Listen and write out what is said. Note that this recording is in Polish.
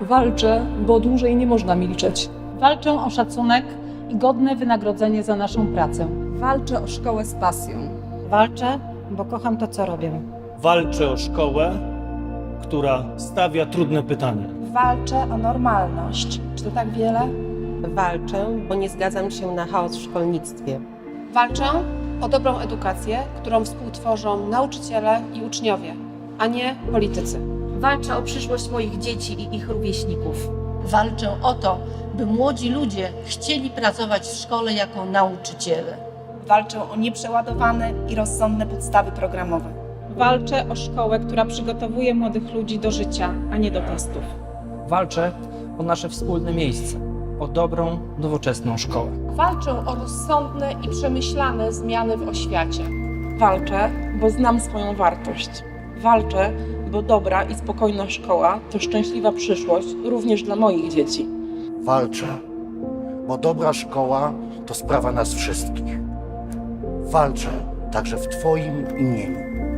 Walczę, bo dłużej nie można milczeć. Walczę o szacunek i godne wynagrodzenie za naszą pracę. Walczę o szkołę z pasją. Walczę, bo kocham to, co robię. Walczę o szkołę, która stawia trudne pytania. Walczę o normalność. Czy to tak wiele? Walczę, bo nie zgadzam się na chaos w szkolnictwie. Walczę o dobrą edukację, którą współtworzą nauczyciele i uczniowie, a nie politycy. Walczę o przyszłość moich dzieci i ich rówieśników. Walczę o to, by młodzi ludzie chcieli pracować w szkole jako nauczyciele. Walczę o nieprzeładowane i rozsądne podstawy programowe. Walczę o szkołę, która przygotowuje młodych ludzi do życia, a nie do testów. Walczę o nasze wspólne miejsce, o dobrą, nowoczesną szkołę. Walczę o rozsądne i przemyślane zmiany w oświacie. Walczę, bo znam swoją wartość. Walczę, bo dobra i spokojna szkoła to szczęśliwa przyszłość również dla moich dzieci. Walczę, bo dobra szkoła to sprawa nas wszystkich. Walczę także w Twoim imieniu.